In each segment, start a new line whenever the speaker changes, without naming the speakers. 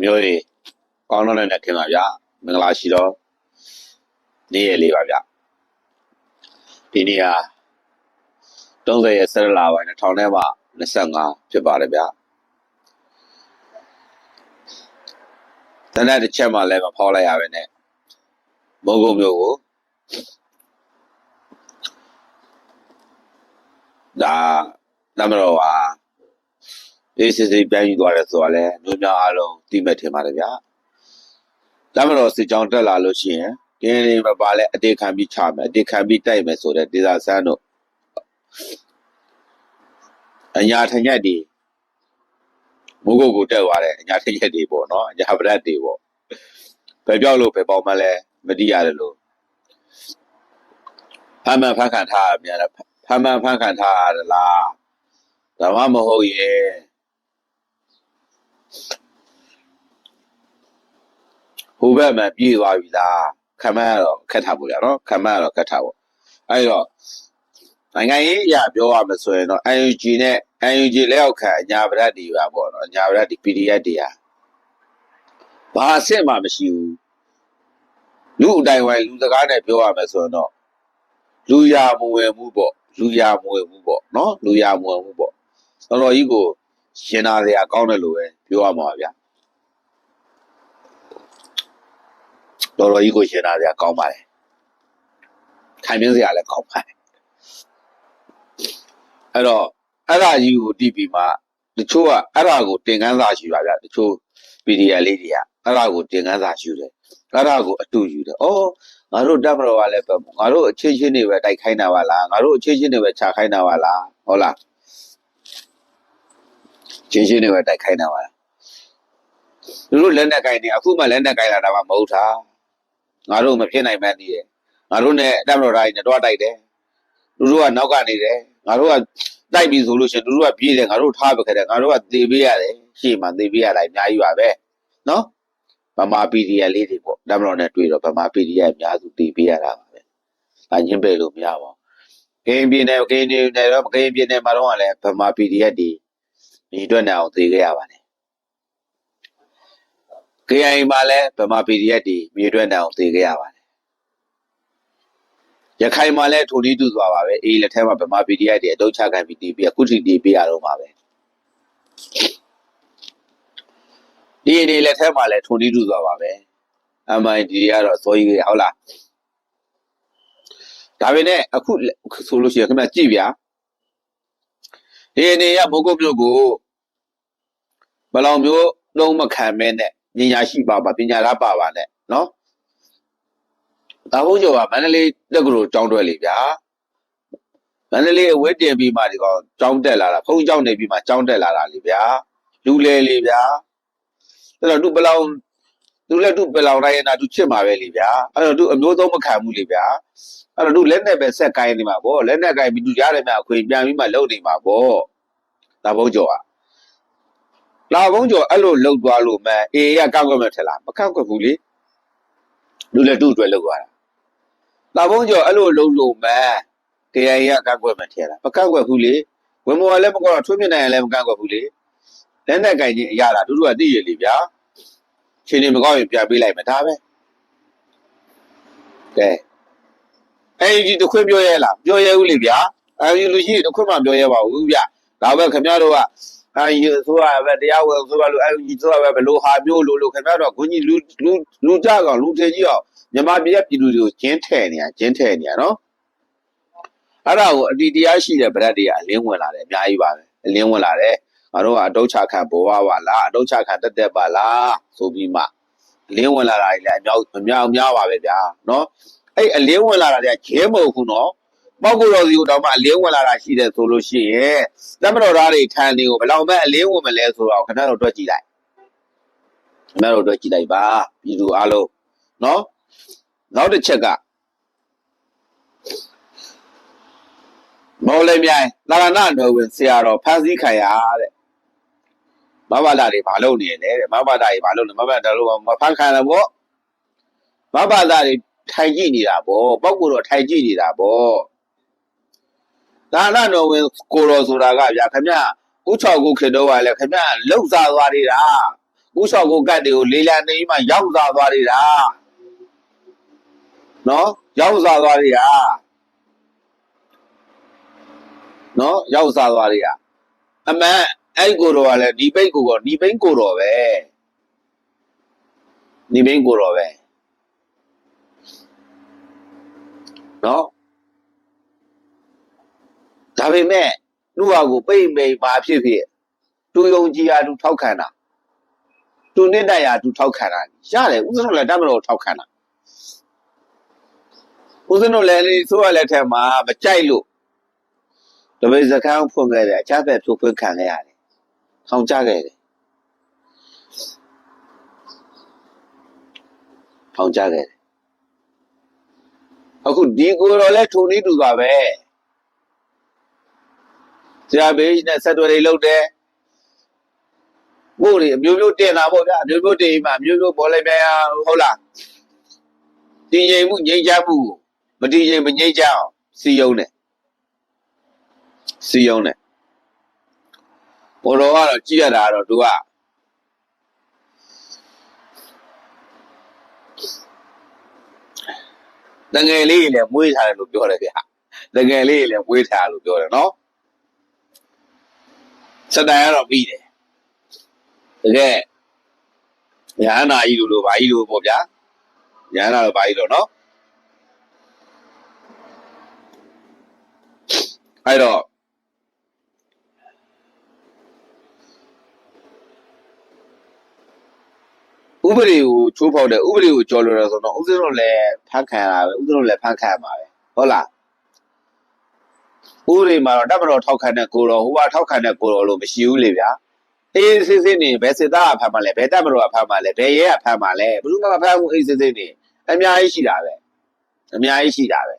မျိုးတွေကောင်းတော့လည်းခင်ပါဗျာမင်္ဂလာရှိတော့နေ့ရက်လေးပါဗျာဒီနေ့ဟာ30ရက်17လပိုင်း2000နဲ့မှ25ဖြစ်ပါတယ်ဗျာတနက်တစ်ချက်မှလည်းမဖောက်လိုက်ရပဲနဲ့မုံကုတ်မျိုးကိုဒါနမတော်ဟာ အေးစစ်စစ်ပြန်ယူသွားတယ်ဆိုတော့လေမျိုးများအားလုံးတိမဲ့ထင်ပါတယ်ဗျာနမတော်စစ်ကြောင်းတက်လာလို့ရှိရင်ကင်းလေးမပါလဲအတေခံပြီးချမယ်အတေခံပြီးတိုက်မယ်ဆိုတဲ့ဒေသဆန်းတို့အညာထညက်ဒီမုတ်ကုတ်ကိုတက်သွားတယ်အညာထညက်တွေပေါ့နော်အညာဗရက်တွေပေါ့ဘယ်ပြောက်လို့ဘယ်ပေါက်မှလဲမတိရတယ်လို့ဖမ်းမှန်ဖမ်းခံထားရမြန်တယ်ဖမ်းမှန်ဖမ်းခံထားရတယ်လားဒါမှမဟုတ်ရဲ့ ဟိုဘက်မှာပြေးသွားပြီလားခံမရတော့ခက်ထားဖို့ရနော်ခံမရတော့ခက်ထားဖို့အဲ့တော့နိုင်ငံရေးအရာပြောရမယ်ဆိုရင်တော့ UNG နဲ့ UNG လက်အောက်ခံအညာဗရက်တွေပါပေါ့နော်အညာဗရက်ဒီ PDF တွေဟာဘာအဆင့်မှမရှိဘူးလူအတိုင်းဝိုင်းလူစကားနဲ့ပြောရမယ်ဆိုရင်တော့လူရမဝင်မှုပေါ့လူရမဝင်မှုပေါ့နော်လူရမဝင်မှုပေါ့တော်တော်ကြီးကို ရှင်နာစရာကောင်းတယ်လို့ပဲပြောရမှာပါဗျာတော်တော်ကြီးကိုရှင်နာစရာကောင်းပါတယ်ခံပြင်းစရာလည်းကောင်းပါတယ်အဲ့တော့အဲ့ဒါကြီးကိုတီးပြီးမှတချို့ကအဲ့ဒါကိုတင်ကန်းစာရှိပါဗျာတချို့ PDF လေးတွေကအဲ့ဒါကိုတင်ကန်းစာရှိတယ်အဲ့ဒါကိုအတူယူတယ်ဩငါတို့တက်မတော်ကလည်းပဲငါတို့အချင်းချင်းတွေပဲတိုက်ခိုင်းတာပါလားငါတို့အချင်းချင်းတွေပဲခြာခိုင်းတာပါလားဟုတ်လား ချင်းချင်းတွေပဲတိုက်ခိုင်းတာပါလားသူတို့လက်နဲ့ကိုင်နေအခုမှလက်နဲ့ကိုင်လာတာမှမဟုတ်တာငါတို့မဖြစ်နိုင်မှန်းတည်းရဲ့ငါတို့နဲ့တက်မတော်တိုင်းနဲ့တော့တိုက်တယ်သူတို့ကနောက်ကနေတယ်ငါတို့ကတိုက်ပြီဆိုလို့ရှိရင်သူတို့ကပြေးတယ်ငါတို့ထားပခဲ့တယ်ငါတို့ကသေပေးရတယ်ရှေ့မှာသေပေးရတာအများကြီးပါပဲနော်ဗမာ PDF လေးတွေပေါ့တက်မတော်နဲ့တွေ့တော့ဗမာ PDF အများစုသေပေးရတာပါပဲဒါညှင်းပယ်လို့မရပါဘူးကင်းပြင်းနဲ့ကင်းနေတယ်တော့ကင်းပြင်းနဲ့မှာတော့ကလည်းဗမာ PDF တွေ ဒီအတွက်နဲ့အောင်သေခဲ့ရပါတယ် KIA မှာလည်းဗမာ PDF တွေမြေအတွက်နဲ့အောင်သေခဲ့ရပါတယ်ရခိုင်မှာလည်းထိုနည်းတူသွားပါပဲအေးလက်ထဲမှာဗမာ PDF တွေအတုတ်ချခံပြီးတီးပြီးအခုထိတီးပြရတော့မှာပဲဒီအနေလက်ထဲမှာလည်းထိုနည်းတူသွားပါပဲ MID တွေကတော့စောကြီးကြီးဟုတ်လားဒါပေမဲ့အခုဆိုလို့ရှိရင်ခင်ဗျကြည့်ဗျာ ဒီအနေရဘုတ်ကုတ်မြို့ကိုဘယ်လောက်မျိုးလုံးမခံမဲနဲ့ပညာရှိပါပါပညာသားပါပါနဲ့နော်ဒါဘုန်းကျော်ကမန္တလေးတက္ကသိုလ်ကျောင်းတွဲလေဗျာမန္တလေးအဝဲတင်ပြီးမှဒီကောင်ကျောင်းတက်လာတာဘုန်းကျောင်းနေပြီးမှကျောင်းတက်လာတာလေဗျာလူလေလေဗျာအဲ့တော့သူဘယ်လောက် သူလည်းသူဘယ်လောက်တိုင်းနာသူချစ်မှာပဲလေဗျာအဲ့တော့သူအမျိုးသုံးမခံဘူးလေဗျာအဲ့တော့သူလက်နဲ့ပဲဆက်ကိုင်းနေမှာဗောလက်နဲ့ကိုင်းပြီးသူကြားတယ်မြအခွေပြန်ပြီးမှလုံနေမှာဗောဒါဘုန်းကျော်ကလာဘုန်းကျော်အဲ့လိုလှုပ်သွားလို့မဲအေးရကောက်ကွက်မဲ့ထက်လားမကောက်ကွက်ဘူးလေလူလည်းသူ့အတွက်လှုပ်သွားတာလာဘုန်းကျော်အဲ့လိုလှုပ်လို့မဲတရားရကောက်ကွက်မဲ့ထက်လားမကောက်ကွက်ဘူးလေဝင်မော်လည်းမကောက်တော့ထွေးမြင့်နိုင်ရင်လည်းမကောက်ကွက်ဘူးလေလက်နဲ့ကိုင်းချင်းအရတာသူတို့ကသိရလေဗျာ ချင်းနေမကောက်ရင်ပြန်ပေးလိုက်မယ်ဒါပဲကဲအဲ့ဒီတခွင့်ပြောရဲလားပြောရဲဦးလေဗျာအဲ့ဒီလူရှိတခွင့်မှပြောရဲပါဘူးဗျဒါပဲခင်ဗျားတို့ကအဲဒီဆိုရပဲတရားဝင်ဆိုရလို့အဲဒီဆိုရပဲဘလို့ဟာမျိုးလို့လို့ခင်ဗျားတို့ကခွန်ကြီးလူလူလူကြကောင်လူထေကြီးအောင်မြမပြည်ရဲ့ပြည်သူတွေကိုကျင်းထဲနေရကျင်းထဲနေရနော်အဲ့ဒါကိုအတီတရားရှိတဲ့ဗရက်တွေကအလင်းဝင်လာတယ်အများကြီးပါပဲအလင်းဝင်လာတယ် ငါတို့ကအတုတ်ချခံဘဝပါလားအတုတ်ချခံတက်တက်ပါလားဆိုပြီးမှအလင်းဝင်လာတာတွေလည်းအများအများအများပါပဲဗျာနော်အဲ့အလင်းဝင်လာတာတွေကခဲမဟုတ်ဘူးနော်ပောက်ကိုတော်စီကိုတော့မှအလင်းဝင်လာတာရှိတယ်ဆိုလို့ရှိရင်တမတော်သားတွေထန်တွေကိုဘယ်လောက်ပဲအလင်းဝင်မလဲဆိုတော့ခင်ဗျားတို့တွက်ကြည့်လိုက်ခင်ဗျားတို့တွက်ကြည့်လိုက်ပါပြည်သူအားလုံးနော်နောက်တစ်ချက်ကမော်လေးမြိုင်လာရဏတော်ဝင်ဆရာတော်ဖန်စည်းခံရတဲ့ မဘာသာတွေဘာလုပ်နေလဲတဲ့မဘာသာတွေဘာလုပ်လဲမဘာသာတို့မဖန်ခံရဘောမဘာသာတွေထိုင်ကြည့်နေတာဗောပောက်ကိုတော့ထိုင်ကြည့်နေတာဗောဒါနတော်ဝင်ကိုတော်ဆိုတာကဗျာခင်ဗျဥချောက်ကိုခေတော့ကလည်းခင်ဗျလှုပ်စားသွားသေးတာဥလျှော်ကိုကတ်တွေကိုလေးလံနေမှရောက်စားသွားသေးတာနော်ရောက်စားသွားသေးတာနော်ရောက်စားသွားသေးတာအမှန် အဲ့ကိုတော်ကလည်းဒီပိတ်ကိုကောဒီပိတ်ကိုတော်ပဲဒီပိတ်ကိုတော်ပဲနော်ဒါပေမဲ့သူ့ဟာကိုပိတ်ပိတ်ပါဖြစ်ဖြစ်သူယုံကြည်ရာသူထောက်ခံတာသူနှစ်တရာသူထောက်ခံတာရတယ်ဥစ္စာတို့လည်းတတ်မလို့ထောက်ခံတာဥစ္စာတို့လည်းလေဆိုရလက်ထက်မှာမကြိုက်လို့တပည့်စကားဖွင့်ခဲ့တယ်အချဘက်ဖြိုးဖွင့်ခံခဲ့ရတယ် ထောင်ကြခဲ့တယ်ထောင်ကြခဲ့တယ်အခုဒီကိုယ်တော်လည်းထုံနေတူပါပဲဆရာဘေးနဲ့ဆက်သွယ်လေးလုပ်တယ်ဘို့တွေအမျိုးမျိုးတင်လာပေါ့ဗျာအမျိုးမျိုးတင်မှအမျိုးမျိုးပေါ်လိုက်ပြန်ဟုတ်လားတည်ငြိမ်မှုငြိမ်းချမ်းမှုမတည်ငြိမ်မငြိမ်းချမ်းအောင်စီယုံတယ်စီယုံတ ယ်ဘောတော်ကတော့ကြည့်ရတာကတော့သူကတငယ်လေးကြီးလည်းမွေးထားတယ်လို့ပြောတယ်ဗျာတငယ်လေးကြီးလည်းမွေးထားတယ်လို့ပြောတယ်နော်စတိုင်ကတော့ပြီးတယ်တကယ်ညာနာကြီးလိုလိုဘာကြီးလိုပေါ့ဗျာညာနာလိုဘာကြီးလိုနော်အဲ့တော့ ဥပဒေကိုချိုးဖောက်တယ်ဥပဒေကိုကျော်လွန်တယ်ဆိုတော့ဥစ္စာတို့လည်းဖန်ခံရတာပဲဥစ္စာတို့လည်းဖန်ခံရမှာပဲဟုတ်လားဥပဒေမှာတော့တပ်မတော်ထောက်ခံတဲ့ကိုတော်ဟိုကထောက်ခံတဲ့ကိုတော်လို့မရှိဘူးလေဗျာအေးစစ်စစ်နေဘယ်စစ်သားကဖမ်းမှာလဲဘယ်တပ်မတော်ကဖမ်းမှာလဲဘယ်ရဲကဖမ်းမှာလဲဘယ်သူမှမဖမ်းဘူးအေးစစ်စစ်နေအများကြီးရှိတာပဲအများကြီးရှိတာပဲ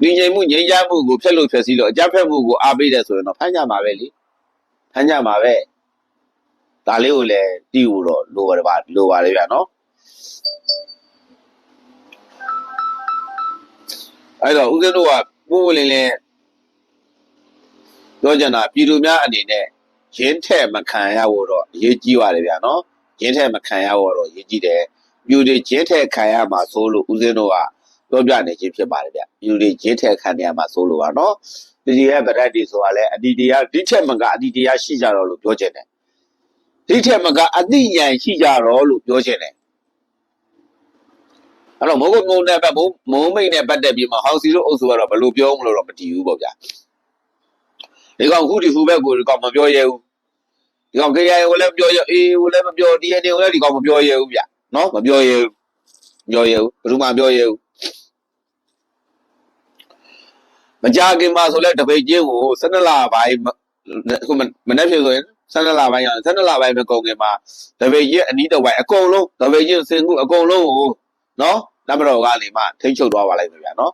ဒီငြိမ်မှုငြိမ်းချမ်းမှုကိုဖျက်လို့ဖျက်စီးလို့အကြမ်းဖက်မှုကိုအားပေးတယ်ဆိုရင်တော့ဖမ်းကြမှာပဲလေဖမ်းကြမှာပဲ ဒါလေးကိုလည်းတီးဖို့တော့လိုပါတယ်ဗျလိုပါတယ်ဗျနော်အဲ့တော့ဦးဇင်းတို့ကပို့ဝင်လင်းလင်းပြောကြတာပြည်သူများအနေနဲ့ရင်းထက်မခံရဖို့တော့အရေးကြီးပါတယ်ဗျာနော်ရင်းထက်မခံရဖို့တော့အရေးကြီးတယ်ပြည်သူရင်းထက်ခံရမှာဆိုလို့ဦးဇင်းတို့ကပြောပြနေခြင်းဖြစ်ပါတယ်ဗျပြည်သူရင်းထက်ခံရမှာဆိုလို့ပါနော်ဒီရဲ့ဗရက်တီဆိုတာလဲအတီတရားဒီထက်မကအတီတရားရှိကြတော့လို့ပြောချင်တယ် ဒီထက်မကအတိဉာဏ်ရှိကြတော့လို့ပြောချင်တယ်အဲ့တော့မိုးကုတ်မုံနဲ့ပတ်မိုးမုံမိတ်နဲ့ပတ်သက်ပြီးမှဟောင်စီတို့အုပ်စုကတော့ဘယ်လိုပြောမလို့တော့မတည်ဘူးပေါ့ဗျာဒီကောင်ခုဒီခုဘက်ကိုဒီကောင်မပြောရဲဘူးဒီကောင် KIA ကိုလည်းမပြောရဲအေးကိုလည်းမပြော DNA ကိုလည်းဒီကောင်မပြောရဲဘူးဗျနော်မပြောရဲဘူးမပြောရဲဘူးဘယ်သူမှမပြောရဲဘူးမကြခင်မှာဆိုလဲတပိတ်ချင်းကို12လပိုင်း ခုမနေ့ဖြစ်ဆိုရင်12လပိုင်းရ12လပိုင်းပဲကုန်ခင်မှာတပိတ်ချင်းအနီးတစ်ဝိုက်အကုန်လုံးတပိတ်ချင်းစင်ကူအကုန်လုံးကိုနော်နမတော်ကနေမှထိ ंछ ချုပ်သွားပါလိုက်မယ်ဗျာနော်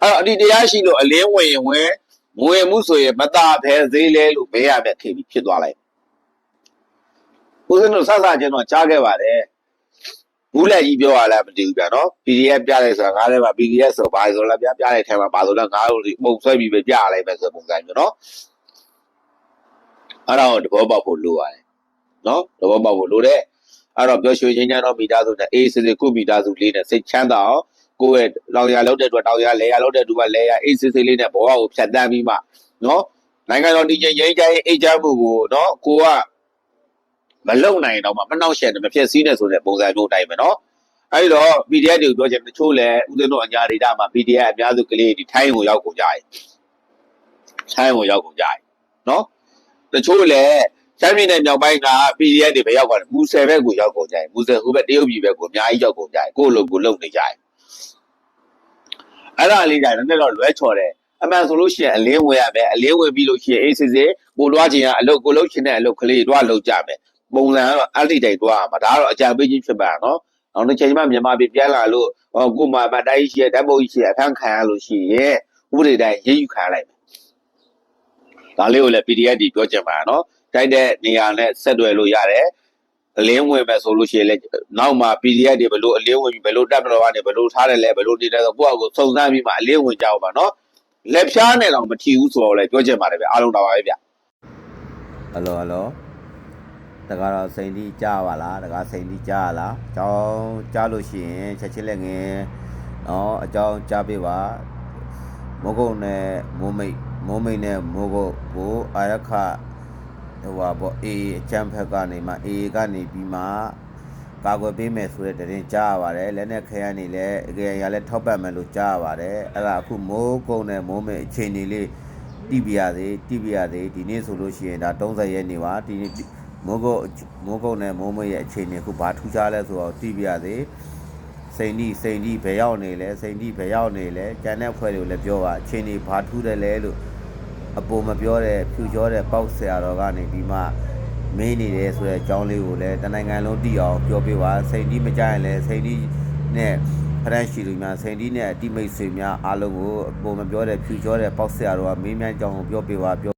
အဲ့တော့အဒီတရားရှိလို့အလင်းဝင်ရင်ဝင်ငွေမှုဆိုရင်မตาဖဲသေးလဲလို့ဘေးရမဲ့ခေပြီးဖြစ်သွားလိုက်ဦးဇင်းတို့ဆဆချင်းတော့ကြားခဲ့ပါတယ် ဘူးလက်ကြီးပြောရလားမသိဘူးဗျာနော် PDF ပြလိုက်ဆိုတာငါးထဲမှာ PDF ဆိုဘာဆိုလဲဗျာပြလိုက်ထဲမှာဘာဆိုလဲငါးလို့ပုံဆွဲပြီးပဲပြလိုက်မယ်ဆိုပုံစံမျိုးနော်အဲ့ဒါကိုတဘောပေါက်ဖို့လိုရတယ်နော်တဘောပေါက်ဖို့လိုတယ်အဲ့တော့ပြောရွှေချင်းချမ်းတော့မိသားစုနဲ့အေးစစ်စစ်ခုမိသားစုလေးနဲ့စိတ်ချမ်းသာအောင်ကိုယ့်ရဲ့တောင်ရလောက်တဲ့အတွက်တောင်ရလဲရလောက်တဲ့သူကလဲရအေးစစ်စစ်လေးနဲ့ဘဝကိုဖြတ်တန်းပြီးမှနော်နိုင်ငံတော်တည်ငြိမ်ရေးကြရေးအေးချမ်းမှုကိုနော်ကိုက မလုံနိုင်တော့မှမနှောက်ယှက်တယ်မဖြစ်စည်းနဲ့ဆိုတဲ့ပုံစံမျိုးတိုင်းပဲနော်အဲဒီတော့ PDF တွေကိုပြောချင်တချို့လဲဦးသိန်းတို့အညာဒေတာမှာ PDF အများစုကလေးဒီထိုင်းကိုရောက်ကုန်ကြတယ်ထိုင်းကိုရောက်ကုန်ကြတယ်နော်တချို့လဲတိုင်းပြည်နဲ့မြောက်ပိုင်းက PDF တွေပဲရောက်သွားတယ်မူဆယ်ဘက်ကိုရောက်ကုန်ကြတယ်မူဆယ်ဟိုဘက်တရုတ်ပြည်ဘက်ကိုအများကြီးရောက်ကုန်ကြတယ်ကိုယ့်လိုကိုလုံနေကြတယ်အဲ့ဒါလေးတိုင်းတော့လွဲချော်တယ်အမှန်ဆိုလို့ရှိရင်အလင်းဝင်ရမယ်အလင်းဝင်ပြီးလို့ရှိရင်အေးစစ်စစ်ကိုလွှားချင်ကအလုပ်ကိုလုပ်ချင်တဲ့အလုပ်ကလေးတွားလုပ်ကြမယ် ပုံစံကတော့အဲ့ဒီတိုင်းတွားမှာဒါကတော့အကြံပေးခြင်းဖြစ်ပါနော်နောက်တစ်ချိန်မှမြန်မာပြည်ပြန်လာလို့ဟောကိုမှမတိုင်းရှိရဓာတ်ပုံကြီးရှိရအဖမ်းခံရလို့ရှိရင်ဥပဒေတိုင်းရေးယူခံလိုက်မယ်ဒါလေးကိုလည်း PDF ဒီပြောချင်ပါနော်တိုက်တဲ့နေရာနဲ့ဆက်သွယ်လို့ရတယ်အလင်းဝင်ပဲဆိုလို့ရှိရင်လည်းနောက်မှာ PDF တွေဘယ်လိုအလင်းဝင်ပြီးဘယ်လိုတက်မတော်ကနေဘယ်လိုထားတယ်လဲဘယ်လိုနေတယ်ဆိုကိုယ့်အကိုစုံစမ်းပြီးမှအလင်းဝင်ကြအောင်ပါနော်လက်ဖြားနဲ့တော့မထီဘူးဆိုတော့လည်းပြောချင်ပါတယ်ဗျအားလုံးတော်ပါပဲဗျဟယ်လိုဟယ်လို တကားတော့စိန်တီကြားပါလားတကားစိန်တီကြားလားအကြောင်းကြားလို့ရှိရင်ချက်ချင်းလက်ငယ်နော်အကြောင်းကြားပေးပါမိုးကုတ်နဲ့မိုးမိတ်မိုးမိတ်နဲ့မိုးကုတ်ကိုအာရခဟိုပါပေါ့အေးအချမ်းဖက်ကနေမှအေးကနေပြီးမှကာကွယ်ပေးမယ်ဆိုတဲ့တရင်ကြားရပါတယ်လက်နဲ့ခဲရနေလဲအကြရလဲထောက်ပတ်မယ်လို့ကြားရပါတယ်အဲ့ဒါအခုမိုးကုတ်နဲ့မိုးမိတ်အခြေအနေလေးတိပြရသေးတိပြရသေးဒီနေ့ဆိုလို့ရှိရင်ဒါ30ရက်နေပါဒီနေ့ မိုးကုတ်မိုးကုတ်နဲ့မိုးမွေးရဲ့အခြေအနေခုဘာထူးခြားလဲဆိုတော့တိပြရသေးစိန်ဒီစိန်ဒီဘယ်ရောက်နေလဲစိန်ဒီဘယ်ရောက်နေလဲကျန်တဲ့ဖွဲ့တွေကိုလည်းပြောပါအခြေအနေဘာထူးတယ်လဲလို့အပေါ်မပြောတဲ့ဖြူကျော်တဲ့ပေါက်ဆရာတော်ကနေပြီးမှမင်းနေတယ်ဆိုတဲ့အကြောင်းလေးကိုလည်းတနိုင်ငံလုံးသိအောင်ပြောပြပါစိန်ဒီမကြရင်လည်းစိန်ဒီနဲ့ဖရန့်ရှိလူများစိန်ဒီနဲ့အတိမိတ်ဆွေများအားလုံးကိုအပေါ်မပြောတဲ့ဖြူကျော်တဲ့ပေါက်ဆရာတော်ကမင်းများအကြောင်းကိုပြောပြပါပြော